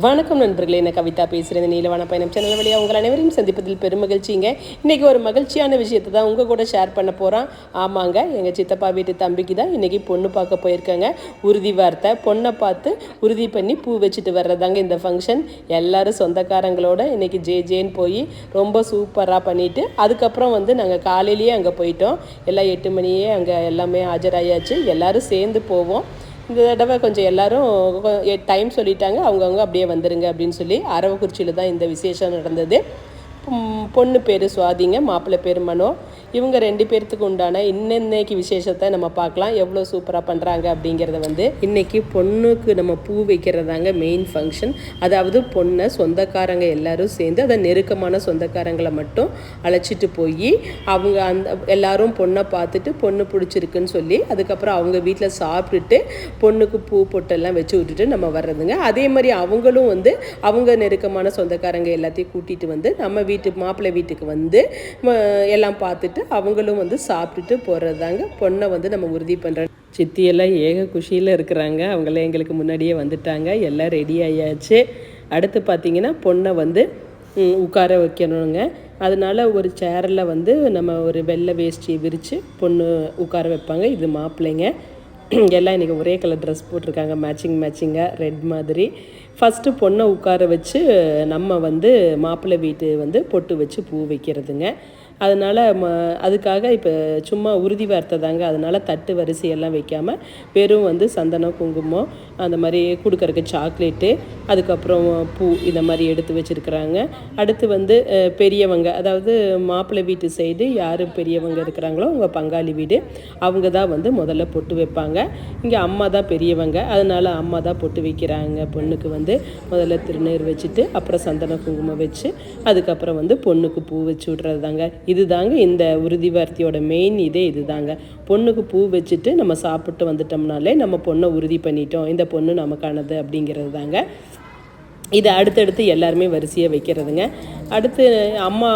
வணக்கம் நண்பர்களே என்ன கவிதா பேசுகிறேன் நீலவான பயணம் சேனல் வழியாக உங்கள் அனைவரையும் சந்திப்பதில் பெருமகிழ்ச்சிங்க. இன்றைக்கி ஒரு மகிழ்ச்சியான விஷயத்தை தான் உங்கள் கூட ஷேர் பண்ண போகிறோம் ஆமாங்க எங்கள் சித்தப்பா வீட்டு தம்பிக்கு தான் இன்றைக்கி பொண்ணு பார்க்க போயிருக்காங்க. உறுதி வார்த்தை பொண்ணை பார்த்து உறுதி பண்ணி பூ வச்சுட்டு வர்றதாங்க இந்த ஃபங்க்ஷன் எல்லோரும் சொந்தக்காரங்களோட இன்றைக்கி ஜே ஜேன்னு போய் ரொம்ப சூப்பராக பண்ணிவிட்டு அதுக்கப்புறம் வந்து நாங்கள் காலையிலேயே அங்கே போயிட்டோம். எல்லாம் எட்டு மணியே அங்கே எல்லாமே ஆஜராயாச்சு. எல்லோரும் சேர்ந்து போவோம். இந்த தடவை கொஞ்சம் எல்லாரும் டைம் சொல்லிட்டாங்க. அவங்கவுங்க அப்படியே வந்துருங்க அப்படின்னு சொல்லி அரவக்குறிச்சியில் தான் இந்த விசேஷம் நடந்தது. பொண்ணு பேர் சுவாதிங்க மாப்பிள்ளை பேர் மனோ. இவங்க ரெண்டு பேர்த்துக்கு உண்டான இன்னைக்கு விசேஷத்தை நம்ம பார்க்கலாம். எவ்வளோ சூப்பராக பண்ணுறாங்க அப்படிங்கிறத வந்து இன்னைக்கு பொண்ணுக்கு நம்ம பூ வைக்கிறதாங்க மெயின் ஃபங்க்ஷன் அதாவது பொண்ணை சொந்தக்காரங்க எல்லாரும் சேர்ந்து அதை நெருக்கமான சொந்தக்காரங்களை மட்டும் அழைச்சிட்டு போய் அவங்க அந்த எல்லாரும் பொண்ணை பார்த்துட்டு பொண்ணு பிடிச்சிருக்குன்னு சொல்லி அதுக்கப்புறம் அவங்க வீட்டில் சாப்பிட்டுட்டு பொண்ணுக்கு பூ பொட்டெல்லாம் வச்சு விட்டுட்டு நம்ம வர்றதுங்க. அதே மாதிரி அவங்களும் வந்து அவங்க நெருக்கமான சொந்தக்காரங்க எல்லாத்தையும் கூட்டிகிட்டு வந்து நம்ம வீட்டு மாப்பிள்ளை வீட்டுக்கு வந்து ம, எல்லாம் பார்த்துட்டு அவங்களும் வந்து சாப்பிட்டுட்டு போகிறது தாங்க பொண்ணை வந்து நம்ம உறுதி பண்ணுற சித்தியெல்லாம் ஏக குஷியில் இருக்கிறாங்க. அவங்களாம் எங்களுக்கு முன்னாடியே வந்துட்டாங்க. எல்லாம் ரெடி ஆயாச்சு. அடுத்து பார்த்திங்கன்னா பொண்ணை வந்து உட்கார வைக்கணுங்க. அதனால ஒரு சேரில் வந்து நம்ம ஒரு வெள்ளை வேஷ்டியை விரித்து பொண்ணு உட்கார வைப்பாங்க. இது மாப்பிள்ளைங்க. எல்லாம் இன்றைக்கி ஒரே கலர் ட்ரெஸ் போட்டிருக்காங்க. மேட்சிங் மேட்சிங்காக ரெட் மாதிரி. ஃபஸ்ட்டு பொண்ணை உட்கார வச்சு நம்ம வந்து மாப்பிள்ளை வீட்டு வந்து பொட்டு வச்சு பூ வைக்கிறதுங்க. அதனால் ம அதுக்காக இப்போ சும்மா உறுதி வார்த்தை தாங்க. அதனால் தட்டு வரிசையெல்லாம் வைக்காமல் வெறும் வந்து சந்தனம் குங்குமம் அந்த மாதிரி கொடுக்குறக்கு சாக்லேட்டு அதுக்கப்புறம் பூ இந்த மாதிரி எடுத்து வச்சுருக்குறாங்க. அடுத்து வந்து பெரியவங்க அதாவது மாப்பிள்ளை வீட்டு சைடு யார் பெரியவங்க இருக்கிறாங்களோ அவங்க பங்காளி வீடு அவங்க தான் வந்து முதல்ல பொட்டு வைப்பாங்க. இங்கே அம்மா தான் பெரியவங்க அதனால் அம்மா தான் பொட்டு வைக்கிறாங்க. பொண்ணுக்கு வந்து முதல்ல திருநீர் வச்சுட்டு அப்புறம் சந்தன குங்குமம் வச்சு அதுக்கப்புறம் வந்து பொண்ணுக்கு பூ வச்சு விட்றது தாங்க இதுதாங்க இந்த உறுதிவார்த்தையோட மெயின் இதே இதுதாங்க. பொண்ணுக்கு பூ வச்சுட்டு நம்ம சாப்பிட்டு வந்துட்டோம்னாலே நம்ம பொண்ணை உறுதி பண்ணிட்டோம். இந்த பொண்ணு நமக்கானது அப்படிங்கிறது தாங்க இது அடுத்தடுத்து எல்லாருமே வரிசையாக வைக்கிறதுங்க. அடுத்து அம்மா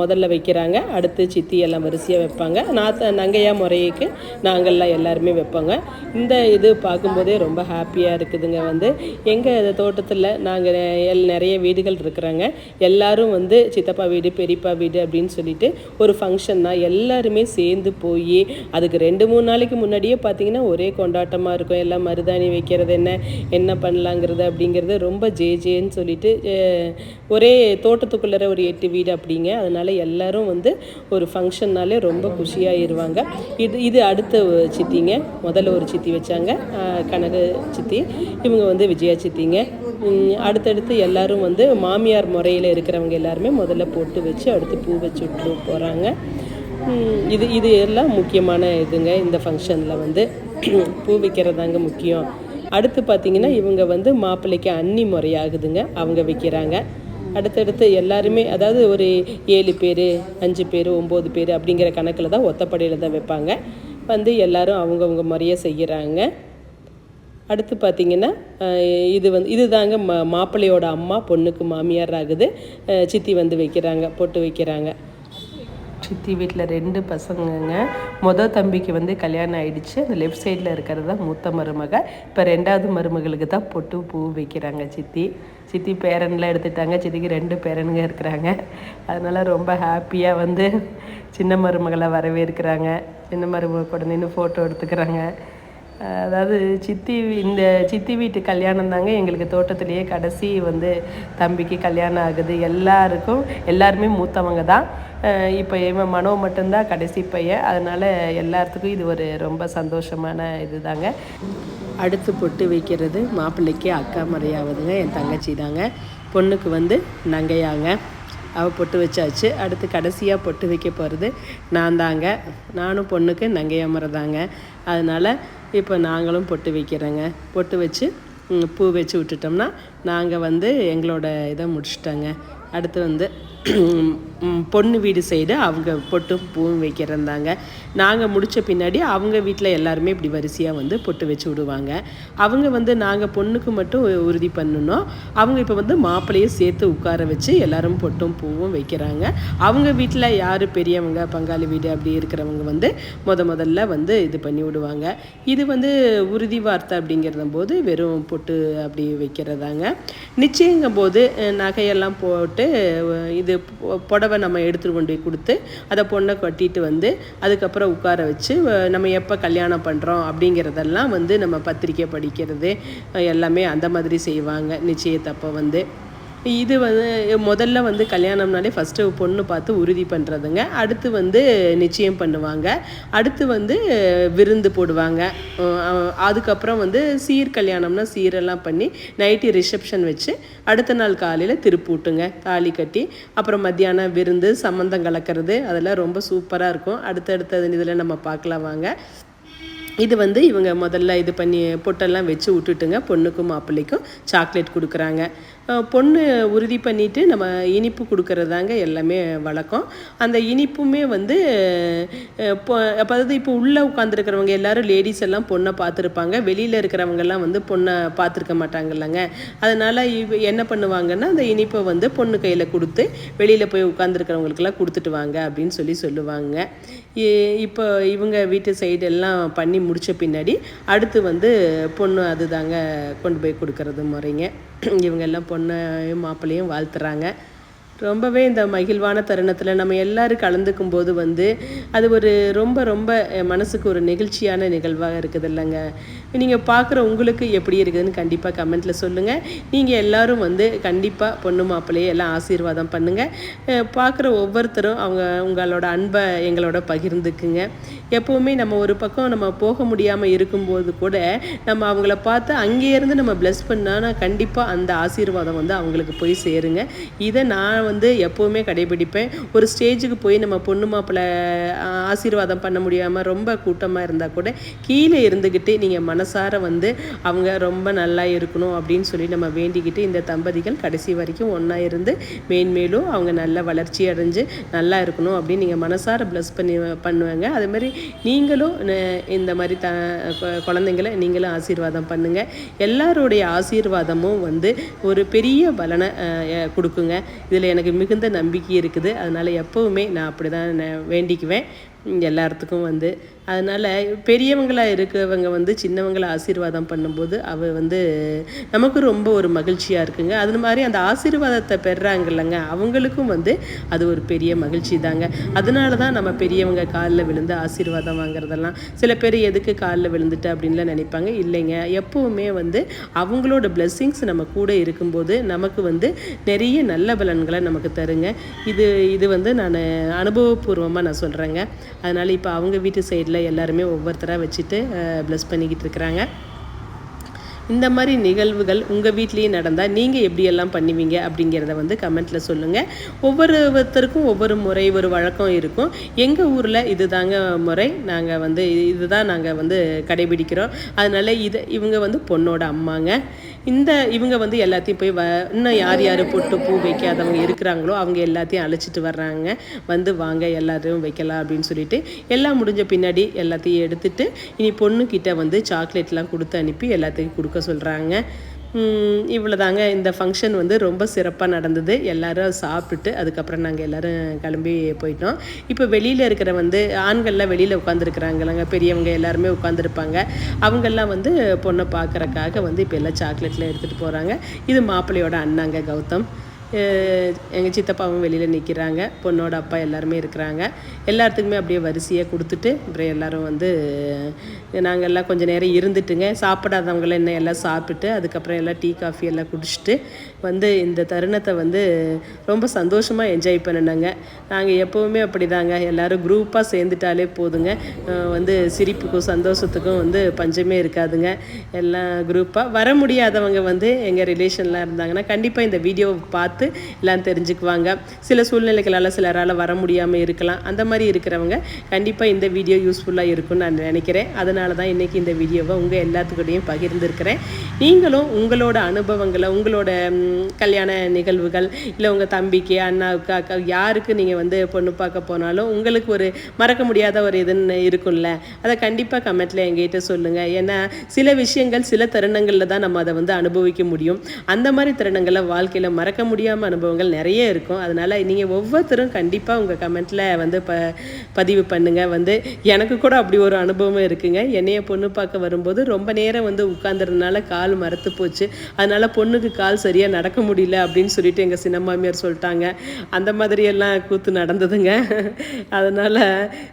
முதல்ல வைக்கிறாங்க. அடுத்து சித்தி எல்லாம் வரிசையாக வைப்பாங்க. நாத்த நங்கையா முறைக்கு நாங்கள்லாம் எல்லாருமே வைப்போங்க. இந்த இது பார்க்கும்போதே ரொம்ப ஹாப்பியாக இருக்குதுங்க வந்து. எங்கள் தோட்டத்தில் நாங்கள் எல் நிறைய வீடுகள் இருக்கிறாங்க. எல்லாரும் வந்து சித்தப்பா வீடு பெரியப்பா வீடு அப்படின்னு சொல்லிட்டு ஒரு ஃபங்க்ஷன்னா எல்லாருமே சேர்ந்து போய் அதுக்கு ரெண்டு மூணு நாளைக்கு முன்னாடியே பார்த்தீங்கன்னா ஒரே கொண்டாட்டமாக இருக்கும். எல்லாம் மருதாணி வைக்கிறது என்ன என்ன பண்ணலாங்கிறது அப்படிங்கிறது ரொம்ப ஜே ஜேன்னு சொல்லிட்டு ஒரே தோட்டத்துக்குள்ளே ஒரு எட்டு வீடு அப்படிங்க. அதனால் எல்லோரும் வந்து ஒரு ஃபங்க்ஷன்னாலே ரொம்ப குஷியாகிடுவாங்க இது இது அடுத்த சித்திங்க. முதல்ல ஒரு சித்தி வச்சாங்க. கனக சித்தி. இவங்க வந்து விஜயா சித்திங்க. அடுத்தடுத்து எல்லோரும் வந்து மாமியார் முறையில் இருக்கிறவங்க எல்லாருமே முதல்ல போட்டு வச்சு அடுத்து பூ வச்சு விட்டு போகிறாங்க இது இது எல்லாம் முக்கியமான இதுங்க. இந்த ஃபங்க்ஷனில் வந்து பூ வைக்கிறதாங்க முக்கியம். அடுத்து பார்த்தீங்கன்னா இவங்க வந்து மாப்பிள்ளைக்கு அன்னி முறையாகுதுங்க. அவங்க வைக்கிறாங்க. அடுத்தடுத்து எல்லாருமே அதாவது ஒரு ஏழு பேர் அஞ்சு பேர் ஒம்பது பேர் அப்படிங்கிற கணக்கில் தான் ஒத்தப்படையில் தான் வைப்பாங்க. வந்து எல்லாரும் அவங்கவுங்க முறையாக செய்கிறாங்க அடுத்து பார்த்தீங்கன்னா இது வந்து இதுதாங்க மா மாப்பிள்ளையோட அம்மா பொண்ணுக்கு மாமியார் ஆகுது. சித்தி வந்து வைக்கிறாங்க பொட்டு வைக்கிறாங்க. சித்தி வீட்டில் ரெண்டு பசங்கங்க. மொதல் தம்பிக்கு வந்து கல்யாணம் ஆயிடுச்சு. அந்த லெஃப்ட் சைடில் இருக்கிறது தான் மூத்த மருமக. இப்போ ரெண்டாவது மருமகளுக்கு தான் பொட்டு பூ வைக்கிறாங்க சித்தி. சித்தி பேரன்லாம் எடுத்துட்டாங்க. சித்திக்கு ரெண்டு பேரனுங்க இருக்கிறாங்க. அதனால் ரொம்ப ஹாப்பியாக வந்து சின்ன மருமகளை வரவேற்கிறாங்க. சின்ன மருமக கூட நின்று ஃபோட்டோ எடுத்துக்கிறாங்க. அதாவது சித்தி இந்த சித்தி வீட்டு கல்யாணம் தாங்க எங்களுக்கு தோட்டத்திலேயே கடைசி வந்து தம்பிக்கு கல்யாணம் ஆகுது. எல்லாருக்கும் எல்லாருமே மூத்தவங்க தான். இப்போ இவன் மனோ மட்டும்தான் கடைசி பையன். அதனால் எல்லாத்துக்கும் இது ஒரு ரொம்ப சந்தோஷமான இதுதாங்க. அடுத்து பொட்டு வைக்கிறது மாப்பிள்ளைக்கு அக்கா முறையாவதுங்க என் தங்கச்சி தாங்க. பொண்ணுக்கு வந்து நங்கையாங்க. அவள் பொட்டு வச்சாச்சு. அடுத்து கடைசியாக பொட்டு வைக்க போகிறது நான் தாங்க. நானும் பொண்ணுக்கு நங்கையம்மரை தாங்க அதனால் இப்போ நாங்களும் பொட்டு வைக்கிறேங்க. பொட்டு வச்சு பூ வச்சு விட்டுட்டோம்னா நாங்கள் வந்து எங்களோட இதை முடிச்சிட்டோங்க. அடுத்து வந்து பொண்ணு வீடு சைடு அவங்க பொட்டும் பூவும் வைக்கிறந்தாங்க. நாங்கள் முடித்த பின்னாடி அவங்க வீட்டில் எல்லாருமே இப்படி வரிசையாக வந்து பொட்டு வச்சு விடுவாங்க. அவங்க வந்து நாங்கள் பொண்ணுக்கு மட்டும் உறுதி பண்ணணும். அவங்க இப்போ வந்து மாப்பிள்ளையும் சேர்த்து உட்கார வச்சு எல்லாரும் பொட்டும் பூவும் வைக்கிறாங்க. அவங்க வீட்டில் யார் பெரியவங்க பங்காளி வீடு அப்படி இருக்கிறவங்க வந்து முத முதல்ல வந்து இது பண்ணி விடுவாங்க. இது வந்து உறுதி வார்த்தை அப்படிங்கிறத போது வெறும் பொட்டு அப்படி வைக்கிறதாங்க. நிச்சயங்கும் போது நகையெல்லாம் போட்டு இது இது புடவை நம்ம எடுத்துட்டு கொண்டு போய் கொடுத்து அதை பொண்ணை கட்டிட்டு வந்து அதுக்கப்புறம் உட்கார வச்சு நம்ம எப்போ கல்யாணம் பண்ணுறோம் அப்படிங்கிறதெல்லாம் வந்து நம்ம பத்திரிக்கை படிக்கிறது எல்லாமே அந்த மாதிரி செய்வாங்க. நிச்சயத்தப்போ வந்து இது வந்து முதல்ல வந்து கல்யாணம்னாலே ஃபஸ்ட்டு பொண்ணு பார்த்து உறுதி பண்ணுறதுங்க அடுத்து வந்து நிச்சயம் பண்ணுவாங்க. அடுத்து வந்து விருந்து போடுவாங்க. அதுக்கப்புறம் வந்து சீர் கல்யாணம்னா சீரெல்லாம் பண்ணி நைட்டு ரிசப்ஷன் வச்சு அடுத்த நாள் காலையில் திருப்பூட்டுங்க. தாலி கட்டி அப்புறம் மத்தியானம் விருந்து சம்மந்தம் கலக்கிறது அதெல்லாம் ரொம்ப சூப்பராக இருக்கும். அடுத்தடுத்த இதில் நம்ம பார்க்கலாம் வாங்க. இது வந்து இவங்க முதல்ல இது பண்ணி பொட்டெல்லாம் வச்சு விட்டுட்டுங்க. பொண்ணுக்கும் மாப்பிள்ளைக்கும் சாக்லேட் கொடுக்குறாங்க. பொண்ணு உறுதி பண்ணிட்டு நம்ம இனிப்பு கொடுக்கறதாங்க எல்லாமே வழக்கம். அந்த இனிப்புமே வந்து இப்போ அப்போ அதாவது இப்போ உள்ளே உட்காந்துருக்கிறவங்க எல்லாரும் லேடிஸ் எல்லாம் பொண்ணை பார்த்துருப்பாங்க. வெளியில் இருக்கிறவங்கெல்லாம் வந்து பொண்ணை பார்த்துருக்க மாட்டாங்கல்லங்க. அதனால் இவ என்ன பண்ணுவாங்கன்னா அந்த இனிப்பை வந்து பொண்ணு கையில் கொடுத்து வெளியில் போய் உட்காந்துருக்கிறவங்களுக்கெல்லாம் கொடுத்துட்டு வாங்க அப்படின்னு சொல்லி சொல்லுவாங்க. இப்போ இவங்க வீட்டு சைடு எல்லாம் பண்ணி முடித்த பின்னாடி அடுத்து வந்து பொண்ணு அதுதாங்க கொண்டு போய் கொடுக்கறது முறைங்க. இவங்க எல்லாம் பொண்ணையும் மாப்பிள்ளையும் வாழ்த்துறாங்க. ரொம்பவே இந்த மகிழ்வான தருணத்தில் நம்ம எல்லாரும் கலந்துக்கும் போது வந்து அது ஒரு ரொம்ப ரொம்ப மனசுக்கு ஒரு நெகிழ்ச்சியான நிகழ்வாக இருக்குது இல்லைங்க நீங்கள் பார்க்குற உங்களுக்கு எப்படி இருக்குதுன்னு கண்டிப்பாக கமெண்ட்டில் சொல்லுங்கள் நீங்கள் எல்லாரும் வந்து கண்டிப்பாக பொண்ணு மாப்பிள்ளையே எல்லாம் ஆசீர்வாதம் பண்ணுங்கள் பார்க்குற ஒவ்வொருத்தரும் அவங்க உங்களோட அன்பை எங்களோட பகிர்ந்துக்குங்க. எப்போவுமே நம்ம ஒரு பக்கம் நம்ம போக முடியாமல் இருக்கும்போது கூட நம்ம அவங்கள பார்த்து அங்கேயிருந்து நம்ம ப்ளஸ் பண்ணால் கண்டிப்பாக அந்த ஆசீர்வாதம் வந்து அவங்களுக்கு போய் சேருங்க. இதை நான் வந்து எப்போவுமே கடைபிடிப்பேன். ஒரு ஸ்டேஜுக்கு போய் நம்ம பொண்ணு மாப்பிள்ளை ஆசீர்வாதம் பண்ண முடியாமல் ரொம்ப கூட்டமாக இருந்தால் கூட கீழே இருந்துக்கிட்டு நீங்கள் மனசார வந்து அவங்க ரொம்ப நல்லா இருக்கணும் அப்படின்னு சொல்லி நம்ம வேண்டிக்கிட்டு இந்த தம்பதிகள் கடைசி வரைக்கும் ஒன்றா இருந்து மேன்மேலும் அவங்க நல்ல வளர்ச்சி அடைஞ்சு நல்லா இருக்கணும் அப்படின்னு நீங்கள் மனசார ப்ளஸ் பண்ணி பண்ணுவாங்க. அது மாதிரி நீங்களும் இந்த மாதிரி த கொ- குழந்தைங்களை நீங்களும் ஆசீர்வாதம் பண்ணுங்கள் எல்லாருடைய ஆசீர்வாதமும் வந்து ஒரு பெரிய பலனை கொடுக்குங்க. இதில் எனக்கு மிகுந்த நம்பிக்கை இருக்குது. அதனால் எப்போவுமே நான் அப்படி தான் வேண்டிக்குவேன். எல்லாத்துக்கும் வந்து. அதனால் பெரியவங்களாக இருக்கிறவங்க வந்து சின்னவங்களை ஆசீர்வாதம் பண்ணும்போது அவ வந்து நமக்கு ரொம்ப ஒரு மகிழ்ச்சியாக இருக்குங்க. அது மாதிரி அந்த ஆசீர்வாதத்தை பெறுறாங்கல்லங்க அவங்களுக்கும் வந்து அது ஒரு பெரிய மகிழ்ச்சி தாங்க. அதனால தான் நம்ம பெரியவங்க காலில் விழுந்து ஆசீர்வாதம் வாங்குறதெல்லாம். சில பேர் எதுக்கு காலில் விழுந்துட்டு அப்படின்லாம் நினைப்பாங்க. இல்லைங்க. எப்போவுமே வந்து அவங்களோட பிளெஸ்ஸிங்ஸ் நம்ம கூட இருக்கும்போது நமக்கு வந்து நிறைய நல்ல பலன்களை நமக்கு தருங்க. இது இது வந்து நான் அனுபவபூர்வமாக நான் சொல்கிறேங்க அதனால் இப்போ அவங்க வீட்டு சைடில் எல்லாருமே ஒவ்வொருத்தராக வச்சுட்டு ப்ளஸ் பண்ணிக்கிட்டு இருக்கிறாங்க. இந்த மாதிரி நிகழ்வுகள் உங்கள் வீட்லேயும் நடந்தால் நீங்கள் எப்படியெல்லாம் பண்ணுவீங்க அப்படிங்கிறத வந்து கமெண்ட்டில் சொல்லுங்கள் ஒவ்வொருத்தருக்கும் ஒவ்வொரு முறை ஒரு வழக்கம் இருக்கும். எங்கள் ஊரில் இதுதாங்க முறை. நாங்கள் வந்து இதுதான் நாங்கள் வந்து கடைபிடிக்கிறோம். அதனால இது இவங்க வந்து பொண்ணோட அம்மாங்க. இந்த இவங்க வந்து எல்லாத்தையும் போய் வ இன்னும் யார் யார் பொட்டு பூ வைக்காதவங்க இருக்கிறாங்களோ அவங்க எல்லாத்தையும் அழைச்சிட்டு வர்றாங்க. வந்து வாங்க எல்லாத்தையும் வைக்கலாம் அப்படின்னு சொல்லிட்டு எல்லாம் முடிஞ்ச பின்னாடி எல்லாத்தையும் எடுத்துட்டு இனி பொண்ணுக்கிட்ட வந்து சாக்லேட்லாம் கொடுத்து அனுப்பி எல்லாத்தையும் கொடுக்க சொல்கிறாங்க இவ்வளோதாங்க இந்த ஃபங்க்ஷன் வந்து ரொம்ப சிறப்பாக நடந்தது. எல்லாரும் சாப்பிட்டுட்டு அதுக்கப்புறம் நாங்கள் எல்லோரும் கிளம்பி போயிட்டோம். இப்போ வெளியில் இருக்கிற வந்து ஆண்கள்லாம் வெளியில் உட்காந்துருக்குறாங்கல்லங்க பெரியவங்க எல்லாருமே உட்காந்துருப்பாங்க அவங்கெல்லாம் வந்து பொண்ணை பார்க்கறக்காக வந்து இப்போ எல்லாம் சாக்லேட்லாம் எடுத்துகிட்டு போகிறாங்க இது மாப்பிள்ளையோட அண்ணாங்க கௌதம். எங்கள் சித்தப்பாவும் வெளியில் நிற்கிறாங்க பொண்ணோட அப்பா எல்லாருமே இருக்கிறாங்க. எல்லாத்துக்குமே அப்படியே வரிசையாக கொடுத்துட்டு அப்புறம் எல்லாரும் வந்து நாங்கள் எல்லாம் கொஞ்சம் நேரம் இருந்துட்டுங்க. சாப்பிடாதவங்களாம் என்ன எல்லாம் சாப்பிட்டு அதுக்கப்புறம் எல்லாம் டீ காஃபி எல்லாம் குடிச்சிட்டு வந்து இந்த தருணத்தை வந்து ரொம்ப சந்தோஷமாக என்ஜாய் பண்ணினாங்க. நாங்கள் எப்போவுமே அப்படிதாங்க. எல்லோரும் குரூப்பாக சேர்ந்துட்டாலே போதுங்க. வந்து சிரிப்புக்கும் சந்தோஷத்துக்கும் வந்து பஞ்சமே இருக்காதுங்க. எல்லாம் குரூப்பாக வர முடியாதவங்க வந்து எங்கள் ரிலேஷன்லாம் இருந்தாங்கன்னா கண்டிப்பாக இந்த வீடியோவை பார்த்து எல்லாம் தெரிஞ்சுக்குவாங்க. சில சூழ்நிலைகளால் சிலரால் வர முடியாமல் இருக்கலாம். அந்த மாதிரி இருக்கிறவங்க கண்டிப்பாக இந்த வீடியோ யூஸ்ஃபுல்லாக இருக்கும்னு நான் நினைக்கிறேன். அதனால தான் இன்றைக்கி இந்த வீடியோவை உங்கள் எல்லாத்துக்கூடையும் பகிர்ந்துருக்கிறேன். நீங்களும் உங்களோட அனுபவங்களை உங்களோட கல்யாண நிகழ்வுகள் இல்லை உங்கள் தம்பிக்கு அண்ணாவுக்கு அக்கா யாருக்கு நீங்கள் வந்து பொண்ணு பார்க்க போனாலும் உங்களுக்கு ஒரு மறக்க முடியாத ஒரு இதுன்னு இருக்கும்ல. அதை கண்டிப்பாக கமெண்ட்டில் எங்கிட்ட சொல்லுங்கள் ஏன்னா சில விஷயங்கள் சில தருணங்களில் தான் நம்ம அதை வந்து அனுபவிக்க முடியும். அந்த மாதிரி தருணங்களை வாழ்க்கையில் மறக்க முடியாமல் அனுபவங்கள் நிறைய இருக்கும். அதனால் நீங்கள் ஒவ்வொருத்தரும் கண்டிப்பாக உங்கள் கமெண்ட்டில் வந்து ப பதிவு பண்ணுங்கள் வந்து எனக்கு கூட அப்படி ஒரு அனுபவம் இருக்குங்க. என்னைய பொண்ணு பார்க்க வரும்போது ரொம்ப நேரம் வந்து உட்கார்ந்ததுனால கால் மறத்து போச்சு. அதனால் பொண்ணுக்கு கால் சரியாக நடக்க முடியல அப்படின்னு சொல்லிட்டு எங்கள் சின்னம்மாமியார் சொல்லிட்டாங்க. அந்த மாதிரியெல்லாம் கூத்து நடந்ததுங்க. அதனால்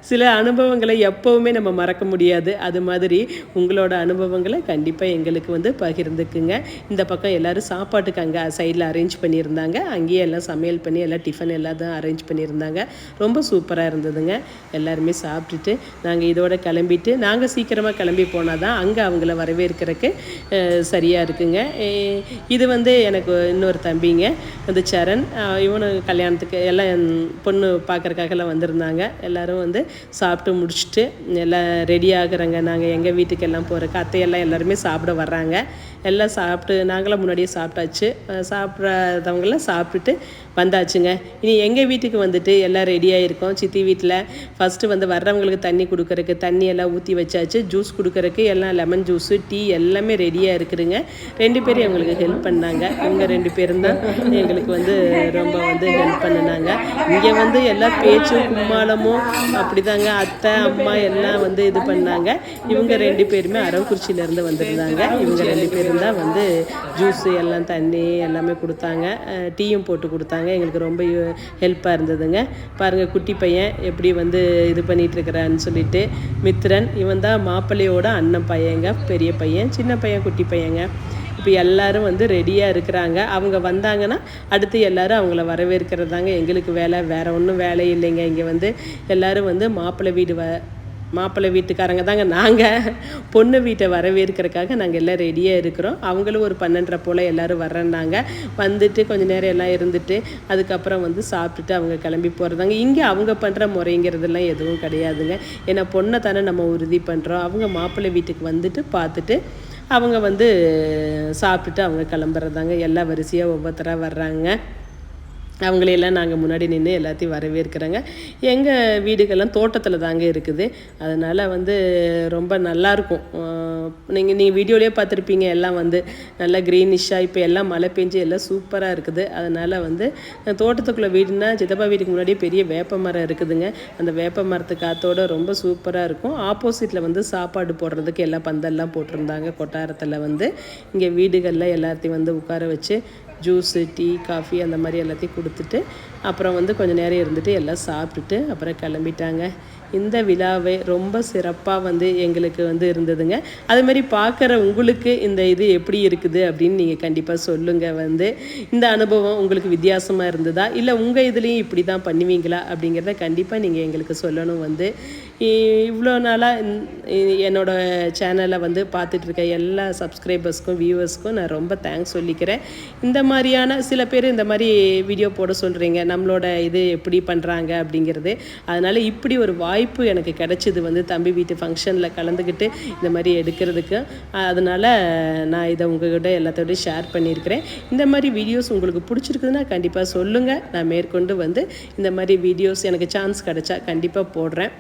சில அனுபவங்களை எப்போவுமே நம்ம மறக்க முடியாது. அது மாதிரி உங்களோட அனுபவங்களை கண்டிப்பாக எங்களுக்கு வந்து பகிர்ந்துக்குங்க. இந்த பக்கம் எல்லாரும் சாப்பாட்டுக்கு அங்கே சைடில் அரேஞ்ச் பண்ணியிருந்தாங்க. அங்கேயே எல்லாம் சமையல் பண்ணி எல்லாம் டிஃபன் எல்லாம் தான் அரேஞ்ச் பண்ணியிருந்தாங்க. ரொம்ப சூப்பராக இருந்ததுங்க. எல்லாருமே சாப்பிட்டுட்டு நாங்கள் இதோட கிளம்பிட்டு நாங்கள் சீக்கிரமாக கிளம்பி போனால் தான் அங்கே அவங்கள வரவேற்கிறதுக்கு சரியாக இருக்குங்க. இது வந்து எனக்கு இன்னொரு தம்பிங்க வந்து சரண். இவனு கல்யாணத்துக்கு எல்லாம் பொண்ணு பார்க்குறக்காகலாம் வந்திருந்தாங்க. எல்லோரும் வந்து சாப்பிட்டு முடிச்சுட்டு எல்லாம் ரெடி ஆகுறாங்க. நாங்கள் எங்கள் வீட்டுக்கு எல்லாம் போகிறக்கு அத்தையெல்லாம் எல்லாருமே சாப்பிட வர்றாங்க. எல்லாம் சாப்பிட்டு நாங்களாம் முன்னாடியே சாப்பிட்டாச்சு. சாப்பிட்றதவங்களாம் சாப்பிட்டுட்டு வந்தாச்சுங்க. இனி எங்கள் வீட்டுக்கு வந்துட்டு எல்லாம் ரெடியாக இருக்கோம் சித்தி வீட்டில் ஃபஸ்ட்டு வந்து வர்றவங்களுக்கு தண்ணி கொடுக்குறக்கு தண்ணி எல்லாம் ஊற்றி வச்சாச்சு. ஜூஸ் கொடுக்குறக்கு எல்லாம் லெமன் ஜூஸு டீ எல்லாமே ரெடியாக இருக்குதுங்க. ரெண்டு பேரும் எங்களுக்கு ஹெல்ப் பண்ணாங்க. இவங்க ரெண்டு பேரும் தான் எங்களுக்கு வந்து ரொம்ப வந்து ஹெல்ப் பண்ணினாங்க. இங்கே வந்து எல்லா பேச்சும் கும்மாளமும் அப்படிதாங்க. அத்தை அம்மா எல்லாம் வந்து இது பண்ணாங்க. இவங்க ரெண்டு பேருமே அரவக்குறிச்சியிலேருந்து வந்திருந்தாங்க. இவங்க ரெண்டு பேரும் தான் வந்து ஜூஸு எல்லாம் தண்ணி எல்லாமே கொடுத்தாங்க. டீயும் போட்டு கொடுத்தாங்க. எங்களுக்கு ரொம்ப ஹெல்ப்பாக இருந்ததுங்க. பாருங்கள் குட்டி பையன் எப்படி வந்து இது பண்ணிட்டு இருக்கிறான்னு சொல்லிட்டு மித்ரன் இவன் தான் மாப்பிள்ளையோட அண்ணன் பையங்க பெரிய பையன் சின்ன பையன் குட்டி பையங்க. இப்போ எல்லாரும் வந்து ரெடியாக இருக்கிறாங்க. அவங்க வந்தாங்கன்னா அடுத்து எல்லாரும் அவங்கள வரவேற்கிறதாங்க எங்களுக்கு வேலை. வேற ஒன்றும் வேலை இல்லைங்க. இங்கே வந்து எல்லாரும் வந்து மாப்பிள்ளை வீடு வ மாப்பிள்ளை வீட்டுக்காரங்க தாங்க நாங்கள் பொண்ணு வீட்டை வரவேற்கிறதுக்காக நாங்கள் எல்லாம் ரெடியாக இருக்கிறோம். அவங்களும் ஒரு பன்னெண்டரை போல் எல்லோரும் வர்றேன்னாங்க. வந்துட்டு கொஞ்சம் நேரம் எல்லாம் இருந்துட்டு அதுக்கப்புறம் வந்து சாப்பிட்டுட்டு அவங்க கிளம்பி போகிறதாங்க இங்கே அவங்க பண்ணுற முறைங்கிறதெல்லாம் எதுவும் கிடையாதுங்க. ஏன்னா பொண்ணை தானே நம்ம உறுதி பண்ணுறோம் அவங்க மாப்பிள்ளை வீட்டுக்கு வந்துட்டு பார்த்துட்டு அவங்க வந்து சாப்பிட்டுட்டு அவங்க கிளம்புறதாங்க. எல்லா வரிசையாக ஒவ்வொருத்தராக வர்றாங்க. அவங்களையெல்லாம் நாங்கள் முன்னாடி நின்று எல்லாத்தையும் வரவேற்கிறோங்க. எங்கள் வீடுகள்லாம் தோட்டத்தில் தாங்க இருக்குது. அதனால் வந்து ரொம்ப நல்லாயிருக்கும் நீங்கள் நீங்கள் வீடியோலேயே பார்த்துருப்பீங்க எல்லாம் வந்து நல்லா க்ரீனிஷாக இப்போ எல்லாம் மழை பெஞ்சு எல்லாம் சூப்பராக இருக்குது. அதனால் வந்து தோட்டத்துக்குள்ளே வீடுனா சித்தப்பா வீட்டுக்கு முன்னாடியே பெரிய வேப்ப மரம் இருக்குதுங்க. அந்த வேப்ப மரத்து காத்தோட ரொம்ப சூப்பராக இருக்கும். ஆப்போசிட்டில் வந்து சாப்பாடு போடுறதுக்கு எல்லாம் பந்தல்லாம் போட்டிருந்தாங்க. கொட்டாரத்தில் வந்து இங்கே வீடுகளில் எல்லாத்தையும் வந்து உட்கார வச்சு ஜூஸு டீ காஃபி அந்த மாதிரி எல்லாத்தையும் கொடுத்துட்டு அப்புறம் வந்து கொஞ்சம் நேரம் இருந்துட்டு எல்லாம் சாப்பிட்டுட்டு அப்புறம் கிளம்பிட்டாங்க. இந்த விழாவை ரொம்ப சிறப்பாக வந்து எங்களுக்கு வந்து இருந்ததுங்க. அது மாதிரி பார்க்குற உங்களுக்கு இந்த இது எப்படி இருக்குது அப்படின்னு நீங்கள் கண்டிப்பாக சொல்லுங்கள் வந்து. இந்த அனுபவம் உங்களுக்கு வித்தியாசமாக இருந்ததா? இல்லை உங்கள் இதுலேயும் இப்படி தான் பண்ணுவீங்களா? அப்படிங்கிறத கண்டிப்பாக நீங்கள் எங்களுக்கு சொல்லணும் வந்து. இவ்வளோ நாளாக என்னோட சேனலை வந்து பார்த்துட்ருக்க எல்லா சப்ஸ்கிரைபர்ஸ்க்கும் வியூவர்ஸ்க்கும் நான் ரொம்ப தேங்க்ஸ் சொல்லிக்கிறேன். இந்த மாதிரியான சில பேர் இந்த மாதிரி வீடியோ போட சொல்கிறீங்க நம்மளோட இது எப்படி பண்ணுறாங்க அப்படிங்கிறது. அதனால் இப்படி ஒரு வாய்ப்பு எனக்கு கிடச்சிது வந்து தம்பி வீட்டு ஃபங்க்ஷனில் கலந்துக்கிட்டு இந்த மாதிரி எடுக்கிறதுக்கு. அதனால் நான் இதை உங்ககிட்ட எல்லாத்தோடய ஷேர் பண்ணியிருக்கிறேன். இந்த மாதிரி வீடியோஸ் உங்களுக்கு பிடிச்சிருக்குதுன்னா கண்டிப்பாக சொல்லுங்கள் நான் மேற்கொண்டு வந்து இந்த மாதிரி வீடியோஸ் எனக்கு சான்ஸ் கிடச்சா கண்டிப்பாக போடுறேன்.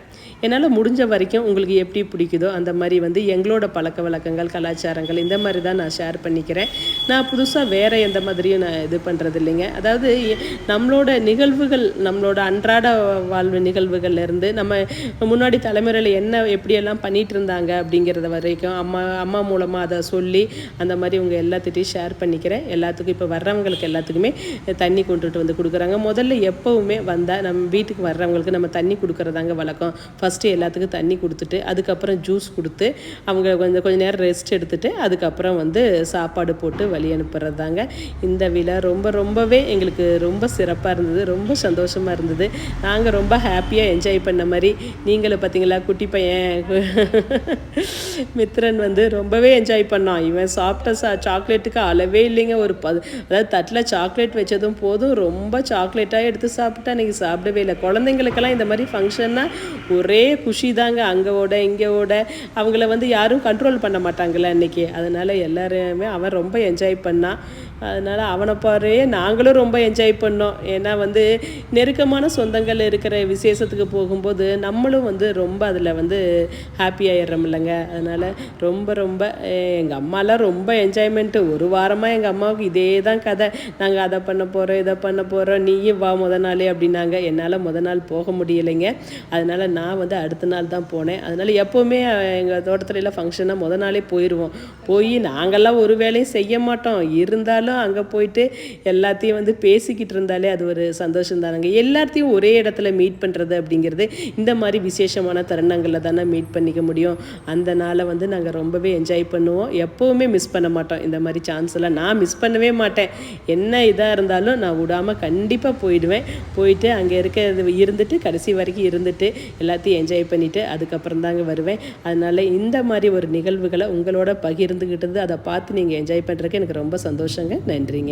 என்னால் முடிஞ்ச வரைக்கும் உங்களுக்கு எப்படி பிடிக்குதோ அந்த மாதிரி வந்து எங்களோட பழக்க வழக்கங்கள் கலாச்சாரங்கள் இந்த மாதிரி தான் நான் ஷேர் பண்ணிக்கிறேன். நான் புதுசாக வேறு எந்த மாதிரியும் நான் இது பண்ணுறது இல்லைங்க. அதாவது நம்மளோட நிகழ்வுகள் நம்மளோட அன்றாட வாழ்வு நிகழ்வுகள்லேருந்து நம்ம முன்னாடி தலைமுறையில் என்ன எப்படியெல்லாம் பண்ணிகிட்டு இருந்தாங்க அப்படிங்கிறத வரைக்கும் அம்மா அம்மா மூலமாக அதை சொல்லி அந்த மாதிரி உங்கள் எல்லாத்திட்டையும் ஷேர் பண்ணிக்கிறேன். எல்லாத்துக்கும் இப்போ வர்றவங்களுக்கு எல்லாத்துக்குமே தண்ணி கொண்டுட்டு வந்து கொடுக்குறாங்க. முதல்ல எப்போவுமே வந்தால் நம்ம வீட்டுக்கு வர்றவங்களுக்கு நம்ம தண்ணி கொடுக்குறதாங்க வழக்கம். ஃபஸ்ட்டு எல்லாத்துக்கும் தண்ணி கொடுத்துட்டு அதுக்கப்புறம் ஜூஸ் கொடுத்து அவங்க கொஞ்சம் கொஞ்சம் நேரம் ரெஸ்ட் எடுத்துகிட்டு அதுக்கப்புறம் வந்து சாப்பாடு போட்டு வழி அனுப்புறது தாங்க இந்த விழா ரொம்ப ரொம்பவே எங்களுக்கு ரொம்ப சிறப்பாக இருந்தது ரொம்ப சந்தோஷமாக இருந்தது. நாங்கள் ரொம்ப ஹாப்பியாக என்ஜாய் பண்ண மாதிரி நீங்களும் பார்த்தீங்களா குட்டி பையன் மித்ரன் வந்து ரொம்பவே என்ஜாய் பண்ணான். இவன் சாப்பிட்ட சா சாக்லேட்டுக்கு அளவே இல்லைங்க. ஒரு பது அதாவது தட்டில் சாக்லேட் வச்சதும் போதும் ரொம்ப சாக்லேட்டாக எடுத்து சாப்பிட்டா அன்றைக்கி சாப்பிடவே இல்லை. குழந்தைங்களுக்கெல்லாம் இந்த மாதிரி ஃபங்க்ஷன்னா ஒரே குஷி தாங்க. அங்கே ஓட இங்கே ஓட. அவங்கள வந்து யாரும் கண்ட்ரோல் பண்ண மாட்டாங்கல்ல அன்றைக்கி அதனால் எல்லாருமே அவன் ரொம்ப என்ஜாய் பண்ணான் அதனால் அவனை பாறையே நாங்களும் ரொம்ப என்ஜாய் பண்ணோம். ஏன்னா வந்து நெருக்கமான சொந்தங்கள் இருக்கிற விசேஷத்துக்கு போகும்போது நம்மளும் வந்து ரொம்ப அதில் வந்து ஹாப்பி ஆயிடுறோம் இல்லைங்க. அதனால் ரொம்ப ரொம்ப எங்கள் அம்மாலாம் ரொம்ப என்ஜாய்மெண்ட்டு ஒரு வாரமாக எங்கள் அம்மாவுக்கு இதே தான் கதை. நாங்கள் அதை பண்ண போகிறோம் இதை பண்ண போகிறோம் நீயும் வா முத நாளே அப்படின்னாங்க. என்னால் முத நாள் போக முடியலைங்க. அதனால் நான் வந்து அடுத்த நாள் தான் போனேன். அதனால் எப்போவுமே எங்கள் தோட்டத்தில் எல்லாம் ஃபங்க்ஷனாக முத நாளே போயிடுவோம் போய் நாங்கள்லாம் ஒரு வேலையும் செய்ய மாட்டோம். இருந்தாலும் அங்கே போயிட்டு எல்லாத்தையும் வந்து பேசிக்கிட்டு இருந்தாலே அது ஒரு சந்தோஷம் தானுங்க. எல்லாத்தையும் ஒரே இடத்துல மீட் பண்ணுறது அப்படிங்கிறது இந்த மாதிரி விசேஷமான தருணங்களில் தானே மீட் பண்ணிக்க முடியும். அந்த நாளை வந்து நாங்கள் ரொம்பவே என்ஜாய் பண்ணுவோம். எப்போவுமே மிஸ் பண்ண மாட்டோம். இந்த மாதிரி சான்ஸ்லாம் நான் மிஸ் பண்ணவே மாட்டேன். என்ன இதாக இருந்தாலும் நான் விடாமல் கண்டிப்பாக போயிடுவேன். போயிட்டு அங்கே இருக்க இருந்துட்டு கடைசி வரைக்கும் இருந்துட்டு எல்லாத்தையும் என்ஜாய் பண்ணிவிட்டு அதுக்கப்புறம் தாங்க வருவேன். அதனால் இந்த மாதிரி ஒரு நிகழ்வுகளை உங்களோட பகிர்ந்துக்கிட்டது அதை பார்த்து நீங்கள் என்ஜாய் பண்ணுறதுக்கு எனக்கு ரொம்ப சந்தோஷங்க. நன்றிங்க.